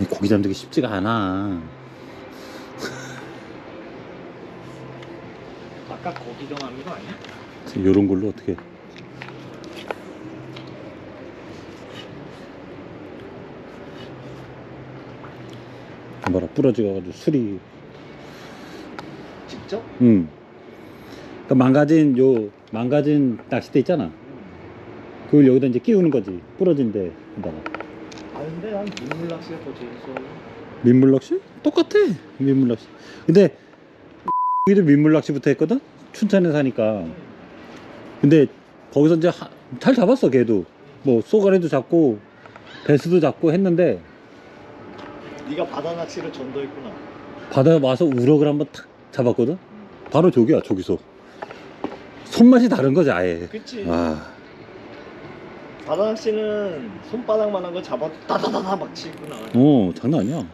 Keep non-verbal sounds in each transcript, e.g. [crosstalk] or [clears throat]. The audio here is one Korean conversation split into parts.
이 고기 게 쉽지가 않아. 아까 거기 정하는 거 아니야? 요런 걸로 어떻게. 봐라, 부러져가지고 술이. 직접? 응. 그 망가진, 요, 망가진 낚싯대 있잖아. 그걸 여기다 이제 끼우는 거지. 부러진데. 에다가. 아 근데 난 민물 낚시가 더 재밌어 민물 낚시? 똑같아 민물 낚시 근데 여기도 민물 낚시부터 했거든? 춘천에 사니까 근데 거기서 이제 하- 잘 잡았어 걔도 뭐 쏘가리도 잡고 배스도 잡고 했는데 네가 바다 낚시를 전도했구나 바다에 와서 우럭을 한번 탁 잡았거든? 바로 저기야 저기서 손맛이 다른 거지 아예 그치 와 바다 낚시는 손바닥만한 거 잡아도 다다다다 막 치구나 어, 장난 아니야.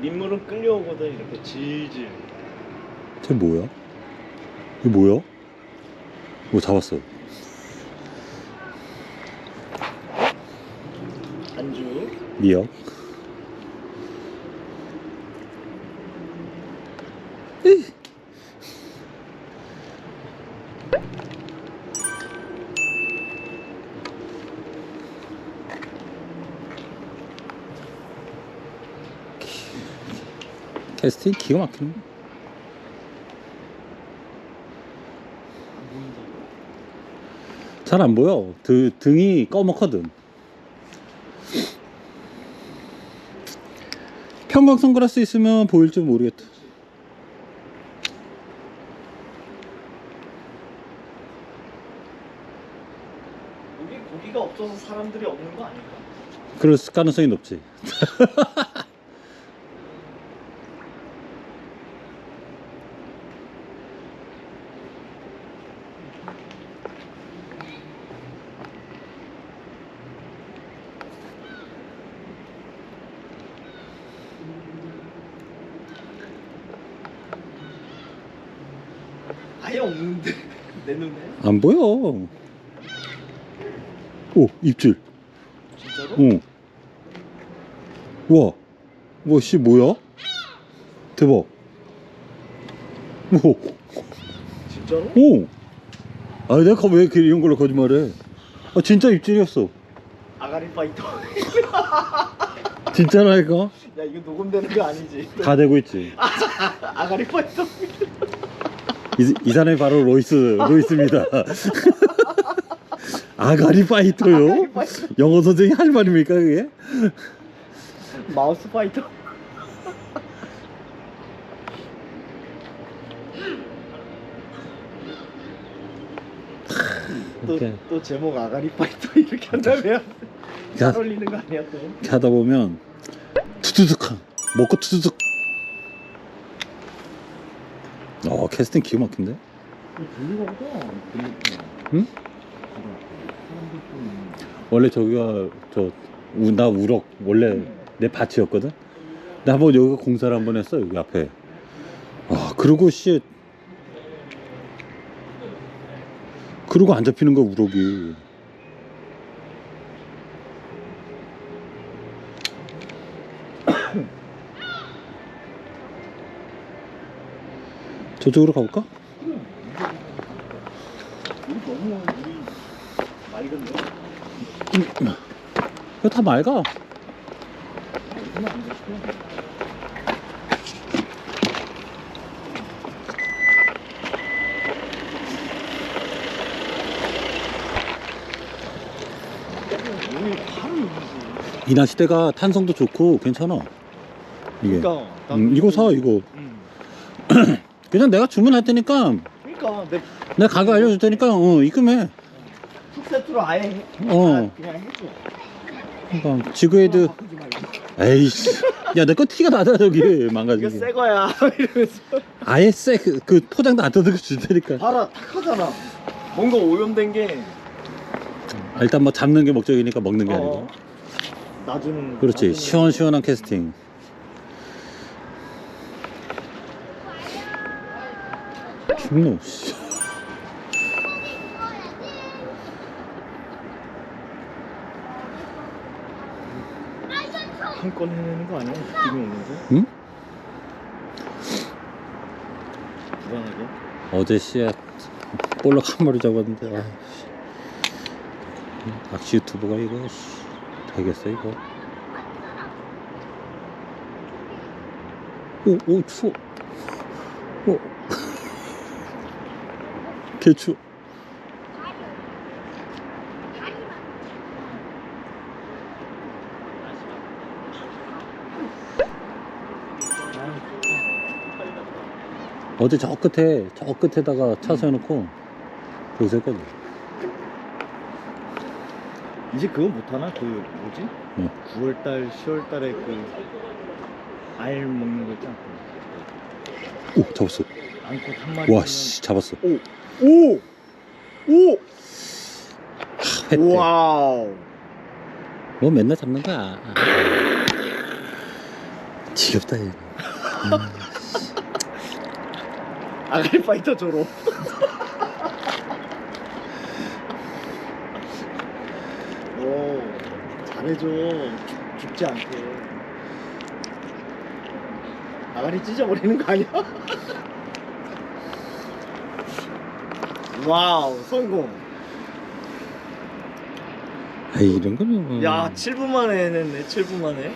민물은 끌려오거든 이렇게 질질. 쟤 뭐야? 이게 뭐야? 뭐 잡았어? 안주. 미역 캐스팅 기가 막히네 잘안 보여. 드, 등이 꺼먹거든. 평광 선글라스 있으면 보일 줄 모르겠다. 여기 고기가 없어서 사람들이 없는 거 아닐까? 그럴 가능성이 높지 [laughs] 아예 없는데 [laughs] 내 눈에 안 보여 오 입질 진짜로? 어. 와, 와, 씨, 뭐야? 대박. 오, 진짜로? 오. 아, 내가 왜 이렇게 이런 걸로 거짓말해? 아, 진짜 입질이었어. 아가리 파이터 [laughs] 진짜라니까? 야 이거 녹음되는 거 아니지? 다 되고 있지. [laughs] 아가리 파이터 이, 이 사람이 바로 로이스, 로이스입니다. [laughs] 아가리 파이터요? 영어 선생이 할 말입니까, 그게? 마우스 파이터 또, 이렇게. 또 제목 아가리 파이터 이렇게 한다면 자, 잘 어울리는 거 아니야 또? 이렇게 하다 보면 투두둑한 먹고 투두둑 어 캐스팅 기가 막힌데? 보다 응? 원래 저기가 저나 우럭 원래 내 밭이었거든? 근데 한번 여기가 공사를 한번 했어 여기 앞에. 아 그러고 씨. 그러고 안 잡히는 거야 우럭이 저쪽으로 가볼까? 이거 다 맑아 이 낚싯대가 탄성도 좋고 괜찮아 이게 그러니까 난 음, 이거 사 이거 음. [clears throat] 그냥 내가 주문할 테니까 그러니까 내 내가 가격 알려줄 테니까 어 입금해. 풀세트로 아예 해. 어. 아, 그냥 해줘. 그러니까 지그헤드. 바꾸지 말고. 에이씨. 야 내 거 티가 나잖아 저기. 이거 망가지게. 새 거야. [laughs] 이러면서. 아예 쎄그 그 포장도 안 뜯어서 줄 테니까. 봐라 탁 하잖아. 뭔가 오염된 게. 아, 일단 뭐 잡는 게 목적이니까 먹는 게 어. 아니고. 나중 그렇지. 나중에 시원시원한 캐스팅 죽노 씨. 한건 해내는 거 아니야? 느낌이 오는데? 응? 불안하게? 어제 씨야 볼록 한 마리 잡았는데 아, 낚시 유튜버가 이거 씨. 되겠어 이거 오오 추워 오 개추워 어제 저 끝에 저 끝에다가 차 세워놓고 거기서 했거든 이제 그거 못하나? 그 뭐지? 응. 9월달, 10월달에 그 알 먹는 거 있잖아. 오 잡았어 앙컷 한 마리. 와 씨 잡았어 오! 오! 오! 횟대 와우! 뭐 맨날 잡는 거야 지겹다 얘 아가리 파이터 조로. 오, 잘해줘. 죽, 죽지 않게. 아가리 찢어버리는 거 아니야? 와우, 성공. 아이 이런 거는 뭐. 야, 7분 만에 해냈네, 7분 만에.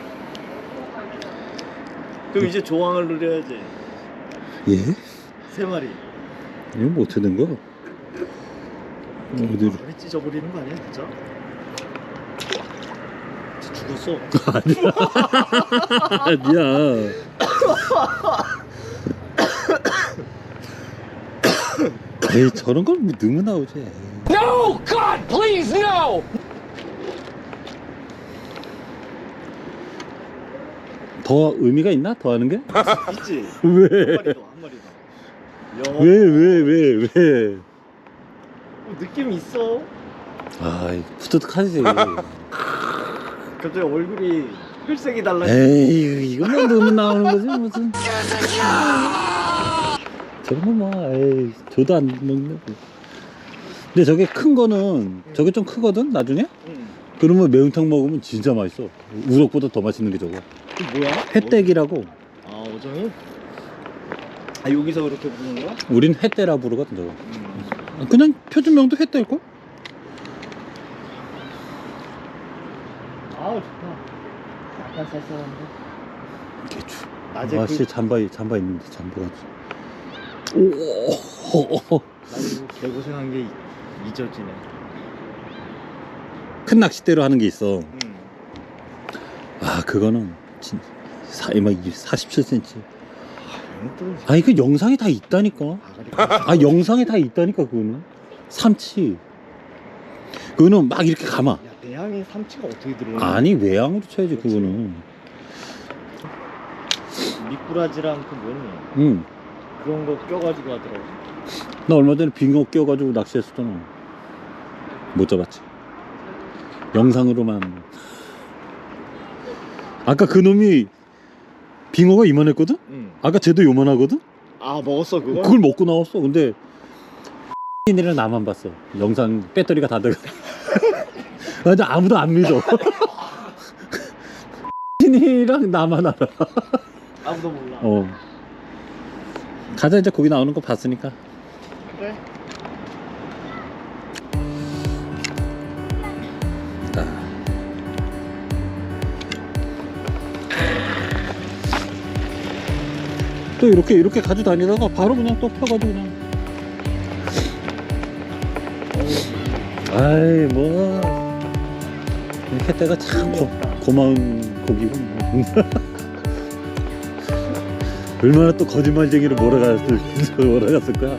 그럼 이제 조항을 누려야지. 예? 세 마리. 이거 뭐 어떻게 된 거야? 어디로 아가리 찢어버리는 거 아니야, 진짜? 진짜 죽었어. [laughs] 아니야 [laughs] 에이 저런 걸뭐 너무 나오지 No! God, please, no! 더 의미가 있나? 더 하는 게? 있지? [laughs] 왜? 한 마리 더, 한 마리 더. 야, 왜왜 왜 왜? 뭐 느낌이 있어. 아이 푸드득하지 갑자기 얼굴이 혈색이 달라지. 에이 이거만 너무 나오는 거지 무슨 저런 거뭐 에이 저도 안 먹는 거 근데 저게 큰 거는 저게 좀 크거든 나중에 응. 그러면 매운탕 먹으면 진짜 맛있어 우럭보다 더 맛있는 게 저거 그 뭐야? 햇대기라고 아 오정이? 아 여기서 그렇게 부는 거야? 우린 햇대라 부르거든 저거 음. 그냥 표준명도 햇대일걸? 아 좋다. 약간 쌀쌀한데. 개추 낮에 아씨 그 잠바 잠바 있는데 잠바가 낮에 그 개고생한 게 이- 잊어지네. 낚싯대로 하는 게 있어 응. 아 그거는 진 사, 막 47cm 또 아니 그 영상에 다 있다니까 아가리. 아 영상에 다 있다니까 그거는 삼치 그거는 막 이렇게 감아 야 내향에 삼치가 어떻게 들어오냐? 아니 외양으로 쳐야지 그거는 미꾸라지랑 그 뭐니? 응나 그런 거 껴가지고 하더라고. 얼마 전에 빙어 껴가지고 낚시했었잖아 못 잡았지 영상으로만 아까 그 놈이 빙어가 이만했거든? 응. 아까 쟤도 요만하거든? 아 먹었어 그거? 그걸 먹고 나왔어. 근데 이랑 나만 봤어. 영상 배터리가 다 들어. [laughs] 근데 아무도 안 믿어. [laughs] 이랑 나만 알아. 아무도 몰라. 어. 가자 이제 거기 나오는 거 봤으니까. 그래. 자. 또 이렇게 이렇게 가지고 다니다가 바로 그냥 또 펴가지고 그냥. 아이 뭐 햇대가 참 고, 고마운 고기고 뭐. [laughs] 얼마나 또 거짓말쟁이로 몰아갔을 [laughs] 몰아갔을 거야.